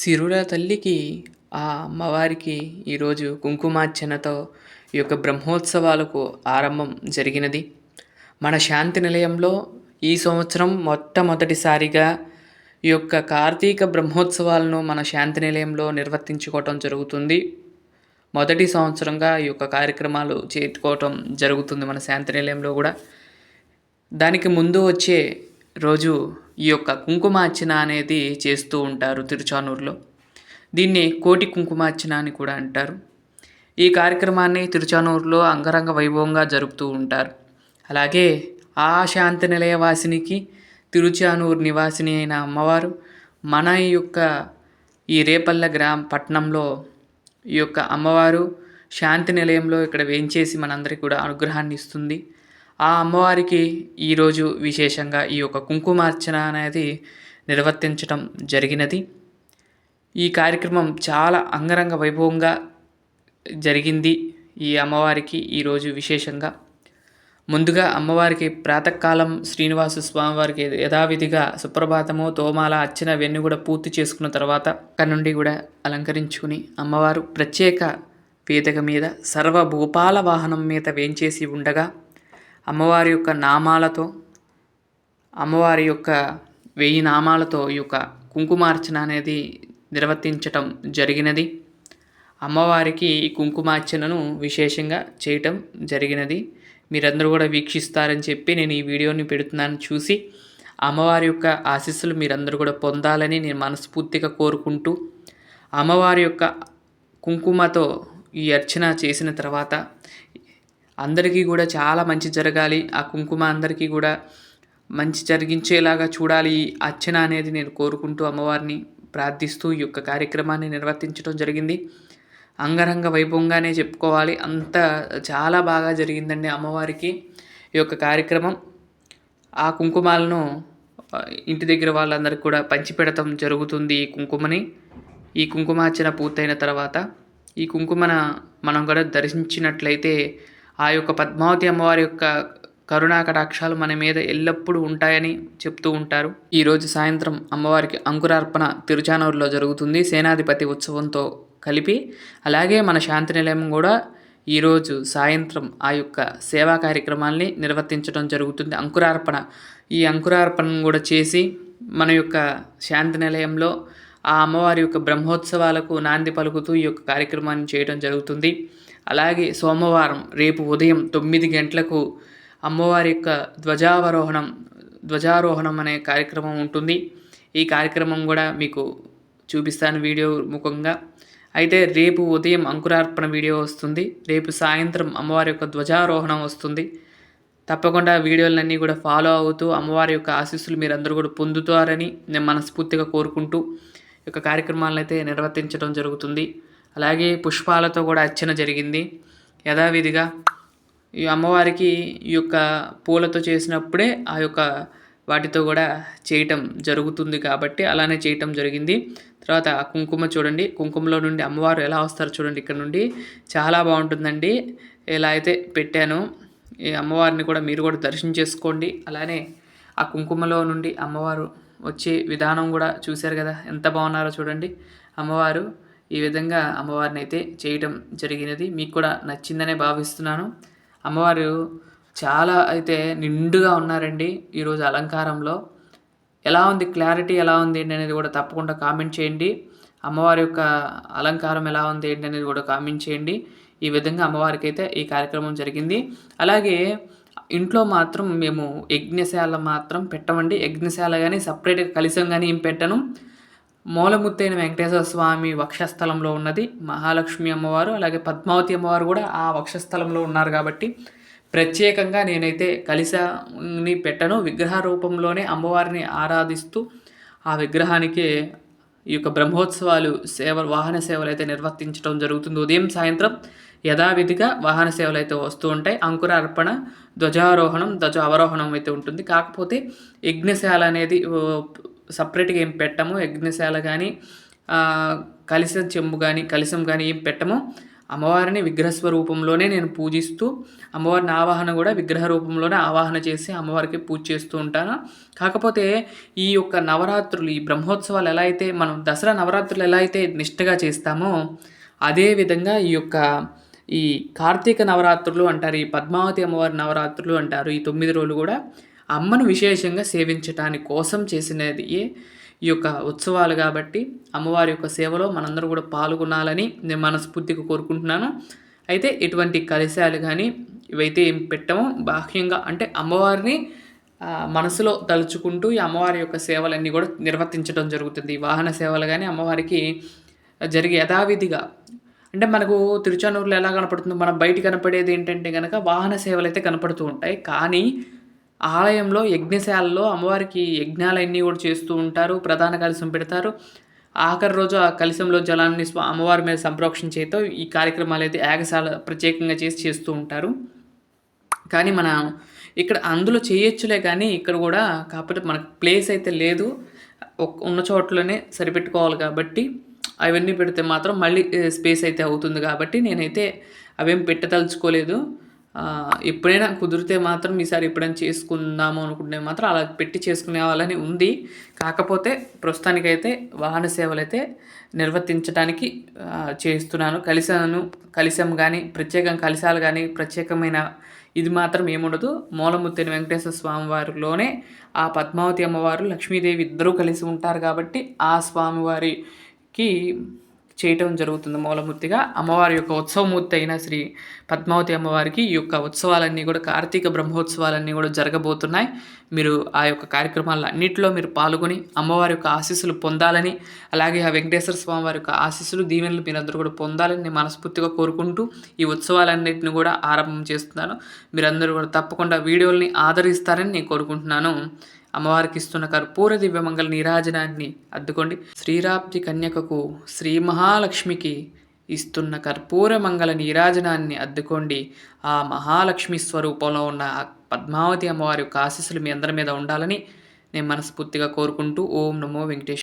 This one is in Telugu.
సిరుల తల్లికి ఆ అమ్మవారికి ఈరోజు కుంకుమార్చనతో ఈ యొక్క బ్రహ్మోత్సవాలకు ఆరంభం జరిగినది. మన శాంతి నిలయంలో ఈ సంవత్సరం మొట్టమొదటిసారిగా ఈ యొక్క కార్తీక బ్రహ్మోత్సవాలను మన శాంతి నిలయంలో నిర్వర్తించుకోవటం జరుగుతుంది. మొదటి సంవత్సరంగా ఈ యొక్క కార్యక్రమాలు చేతుకోవటం జరుగుతుంది మన శాంతి నిలయంలో కూడా. దానికి ముందు వచ్చే రోజు ఈ యొక్క కుంకుమార్చన అనేది చేస్తూ ఉంటారు తిరుచానూరులో. దీన్ని కోటి కుంకుమార్చన అని కూడా అంటారు. ఈ కార్యక్రమాన్ని తిరుచానూరులో అంగరంగ వైభవంగా జరుపుతూ ఉంటారు. అలాగే ఆ శాంతి నిలయవాసినికి తిరుచానూరు నివాసిని అయిన అమ్మవారు మన ఈ యొక్క ఈ రేపల్ల గ్రామ పట్టణంలో ఈ యొక్క అమ్మవారు శాంతి నిలయంలో ఇక్కడ వేయించేసి మనందరికీ కూడా అనుగ్రహాన్ని ఇస్తుంది. ఆ అమ్మవారికి ఈరోజు విశేషంగా ఈ యొక్క కుంకుమార్చన అనేది నిర్వర్తించటం జరిగినది. ఈ కార్యక్రమం చాలా అంగరంగ వైభవంగా జరిగింది. ఈ అమ్మవారికి ఈరోజు విశేషంగా. ముందుగా అమ్మవారికి ప్రాతకాలం శ్రీనివాస స్వామివారికి యథావిధిగా సుప్రభాతము తోమాల అర్చన అవన్నీ కూడా పూర్తి చేసుకున్న తర్వాత అక్కడి నుండి కూడా అలంకరించుకుని అమ్మవారు ప్రత్యేక వేదిక మీద సర్వ భూపాల వాహనం మీద వేంచేసి ఉండగా అమ్మవారి యొక్క నామాలతో అమ్మవారి యొక్క వెయ్యి నామాలతో ఈ యొక్క కుంకుమార్చన అనేది నిర్వర్తించటం జరిగినది. అమ్మవారికి ఈ కుంకుమార్చనను విశేషంగా చేయటం జరిగినది. మీరందరూ కూడా వీక్షిస్తారని చెప్పి నేను ఈ వీడియోని పెడుతున్నాను చూసి అమ్మవారి యొక్క ఆశీస్సులు మీరందరూ కూడా పొందాలని నేను మనస్ఫూర్తిగా కోరుకుంటూ అమ్మవారి యొక్క కుంకుమతో ఈ అర్చన చేసిన తర్వాత అందరికీ కూడా చాలా మంచి జరగాలి. ఆ కుంకుమ అందరికీ కూడా మంచి జరిగించేలాగా చూడాలి. ఈ అర్చన అనేది నేను కోరుకుంటూ అమ్మవారిని ప్రార్థిస్తూ ఈ యొక్క కార్యక్రమాన్ని నిర్వర్తించడం జరిగింది. అంగరంగ వైభవంగానే చెప్పుకోవాలి. అంత చాలా బాగా జరిగిందండి అమ్మవారికి ఈ యొక్క కార్యక్రమం. ఆ కుంకుమాలను ఇంటి దగ్గర వాళ్ళందరికీ కూడా పంచిపెడతం జరుగుతుంది ఈ కుంకుమని. ఈ కుంకుమార్చన పూర్తయిన తర్వాత ఈ కుంకుమన మనం కూడా దర్శించినట్లయితే ఆ యొక్క పద్మావతి అమ్మవారి యొక్క కరుణా కటాక్షాలు మన మీద ఎల్లప్పుడూ ఉంటాయని చెప్తూ ఉంటారు. ఈరోజు సాయంత్రం అమ్మవారికి అంకురార్పణ తిరుచానూరులో జరుగుతుంది. సేనాధిపతి ఉత్సవంతో కలిపి అలాగే మన శాంతి నిలయం కూడా ఈరోజు సాయంత్రం ఆ యొక్క సేవా కార్యక్రమాల్ని నిర్వర్తించడం జరుగుతుంది. అంకురార్పణ ఈ అంకురార్పణను కూడా చేసి మన యొక్క శాంతి నిలయంలో ఆ అమ్మవారి యొక్క బ్రహ్మోత్సవాలకు నాంది పలుకుతూ ఈ యొక్క కార్యక్రమాన్ని చేయడం జరుగుతుంది. అలాగే సోమవారం రేపు ఉదయం తొమ్మిది గంటలకు అమ్మవారి యొక్క ధ్వజావరోహణం ధ్వజారోహణం అనే కార్యక్రమం ఉంటుంది. ఈ కార్యక్రమం కూడా మీకు చూపిస్తాను వీడియో ముఖంగా. అయితే రేపు ఉదయం అంకురార్పణ వీడియో వస్తుంది. రేపు సాయంత్రం అమ్మవారి యొక్క ధ్వజారోహణం వస్తుంది. తప్పకుండా వీడియోలన్నీ కూడా ఫాలో అవుతూ అమ్మవారి యొక్క ఆశీస్సులు మీరందరూ కూడా పొందుతారని నేను మనస్ఫూర్తిగా కోరుకుంటూ ఈ యొక్క కార్యక్రమాలను అయితే నిర్వర్తించడం జరుగుతుంది. అలాగే పుష్పాలతో కూడా అర్చన జరిగింది. యథావిధిగా ఈ అమ్మవారికి ఈ యొక్క పూలతో చేసినప్పుడే ఆ యొక్క వాటితో కూడా చేయటం జరుగుతుంది కాబట్టి అలానే చేయటం జరిగింది. తర్వాత కుంకుమ చూడండి. కుంకుమలో నుండి అమ్మవారు ఎలా వస్తారో చూడండి ఇక్కడ నుండి. చాలా బాగుంటుందండి. ఎలా అయితే పెట్టాను. ఈ అమ్మవారిని కూడా మీరు కూడా దర్శనం చేసుకోండి. అలానే ఆ కుంకుమలో నుండి అమ్మవారు వచ్చే విధానం కూడా చూశారు కదా. ఎంత బాగున్నారో చూడండి. అమ్మవారు ఈ విధంగా అమ్మవారిని అయితే చేయటం జరిగినది. మీకు కూడా నచ్చిందనే భావిస్తున్నాను. అమ్మవారు చాలా అయితే నిండుగా ఉన్నారండి ఈరోజు అలంకారంలో. ఎలా ఉంది? క్లారిటీ ఎలా ఉంది? ఏంటి అనేది కూడా తప్పకుండా కామెంట్ చేయండి. అమ్మవారి యొక్క అలంకారం ఎలా ఉంది? ఏంటి అనేది కూడా కామెంట్ చేయండి. ఈ విధంగా అమ్మవారికి అయితే ఈ కార్యక్రమం జరిగింది. అలాగే ఇంట్లో మాత్రం మేము యజ్ఞశాల మాత్రం పెట్టమండి. యజ్ఞశాల కానీ సపరేట్గా కలిసం కానీ ఏం పెట్టను. మూలముత్తైన వెంకటేశ్వర స్వామి వక్షస్థలంలో ఉన్నది. మహాలక్ష్మి అమ్మవారు అలాగే పద్మావతి అమ్మవారు కూడా ఆ వక్షస్థలంలో ఉన్నారు కాబట్టి ప్రత్యేకంగా నేనైతే కలిసాని పెట్టను. విగ్రహ రూపంలోనే అమ్మవారిని ఆరాధిస్తూ ఆ విగ్రహానికి ఈ యొక్క బ్రహ్మోత్సవాలు సేవ వాహన సేవలు అయితే నిర్వర్తించడం జరుగుతుంది. ఉదయం సాయంత్రం యథావిధిగా వాహన సేవలు అయితే వస్తూ ఉంటాయి. అంకుర అర్పణ ధ్వజారోహణం ధ్వజ అవరోహణం అయితే ఉంటుంది. కాకపోతే యజ్ఞశాల అనేది సపరేట్గా ఏం పెట్టము యజ్ఞశాల కానీ కలిసం చెంబు కానీ కలిసం కానీ ఏం పెట్టము. అమ్మవారిని విగ్రహ స్వరూపంలోనే నేను పూజిస్తూ అమ్మవారిని ఆవాహన కూడా విగ్రహ రూపంలోనే ఆవాహన చేసి అమ్మవారికి పూజ చేస్తూ ఉంటాను. కాకపోతే ఈ యొక్క నవరాత్రులు ఈ బ్రహ్మోత్సవాలు ఎలా అయితే మనం దసరా నవరాత్రులు ఎలా అయితే నిష్ఠగా చేస్తామో అదే విధంగా ఈ యొక్క ఈ కార్తీక నవరాత్రులు అంటారు ఈ పద్మావతి అమ్మవారి నవరాత్రులు అంటారు ఈ తొమ్మిది రోజులు కూడా అమ్మను విశేషంగా సేవించటాని కోసం చేసినది ఈ యొక్క ఉత్సవాలు కాబట్టి అమ్మవారి యొక్క సేవలో మనందరూ కూడా పాల్గొనాలని నేను మనస్ఫూర్తిగా కోరుకుంటున్నాను. అయితే ఎటువంటి కలశాలు కానీ ఇవైతే ఏం పెట్టమో. బాహ్యంగా అంటే అమ్మవారిని మనసులో తలుచుకుంటూ ఈ అమ్మవారి యొక్క సేవలన్నీ కూడా నిర్వర్తించడం జరుగుతుంది. వాహన సేవలు కానీ అమ్మవారికి జరిగే యథావిధిగా. అంటే మనకు తిరుచానూరులో ఎలా కనపడుతుందో మనం బయట కనపడేది ఏంటంటే కనుక వాహన సేవలు అయితే కనపడుతూ ఉంటాయి. కానీ ఆలయంలో యజ్ఞశాలలో అమ్మవారికి యజ్ఞాలన్నీ కూడా చేస్తూ ఉంటారు ప్రధాన కలశం పెడతారు. ఆఖరి రోజు ఆ కలశంలో జలాన్ని అమ్మవారి మీద సంప్రోక్షణ చేయతో ఈ కార్యక్రమాలు అయితే యాగశాల ప్రత్యేకంగా చేసి చేస్తూ ఉంటారు. కానీ మన ఇక్కడ అందులో చేయొచ్చులే కానీ ఇక్కడ కూడా కాకపోతే మనకు ప్లేస్ అయితే లేదు. ఉన్న చోట్లోనే సరిపెట్టుకోవాలి కాబట్టి అవన్నీ పెడితే మాత్రం మళ్ళీ స్పేస్ అయితే అవుతుంది కాబట్టి నేనైతే అవేం పెట్టదలుచుకోలేదు. ఎప్పుడైనా కుదిరితే మాత్రం ఈసారి ఎప్పుడైనా చేసుకుందాము అనుకుంటే మాత్రం అలా పెట్టి చేసుకునే వాళ్ళని ఉంది. కాకపోతే ప్రస్తుతానికైతే వాహన సేవలు అయితే నిర్వర్తించడానికి చేస్తున్నాను. కలిసాను కలిసాం కానీ ప్రత్యేకం కలిసాలు కానీ ప్రత్యేకమైన ఇది మాత్రం ఏముండదు. మూలముత్తైన వెంకటేశ్వర స్వామి వారిలోనే ఆ పద్మావతి అమ్మవారు లక్ష్మీదేవి ఇద్దరూ కలిసి ఉంటారు కాబట్టి ఆ స్వామివారికి చేయటం జరుగుతుంది మూలమూర్తిగా. అమ్మవారి యొక్క ఉత్సవమూర్తి అయిన శ్రీ పద్మావతి అమ్మవారికి ఈ యొక్క ఉత్సవాలన్నీ కూడా కార్తీక బ్రహ్మోత్సవాలన్నీ కూడా జరగబోతున్నాయి. మీరు ఆ యొక్క కార్యక్రమాల అన్నింటిలో మీరు పాల్గొని అమ్మవారి యొక్క ఆశీస్సులు పొందాలని అలాగే ఆ వెంకటేశ్వర స్వామి వారి యొక్క ఆశీస్సులు దీవెనలు మీరందరూ కూడా పొందాలని నేను మనస్ఫూర్తిగా కోరుకుంటూ ఈ ఉత్సవాలన్నింటిని కూడా ఆరంభం చేస్తున్నాను. మీరందరూ కూడా తప్పకుండా వీడియోల్ని ఆదరిస్తారని నేను కోరుకుంటున్నాను. అమ్మవారికి ఇస్తున్న కర్పూర దివ్యమంగళ నీరాజనాన్ని అద్దుకోండి. శ్రీరాప్తి కన్యకకు శ్రీ మహాలక్ష్మికి ఇస్తున్న కర్పూర మంగళ నీరాజనాన్ని అద్దుకోండి. ఆ మహాలక్ష్మి స్వరూపంలో ఉన్న పద్మావతి అమ్మవారి యొక్క ఆశీస్సులు మీ అందరి మీద ఉండాలని నేను మనస్ఫూర్తిగా కోరుకుంటూ ఓం నమో వెంకటేశ్వర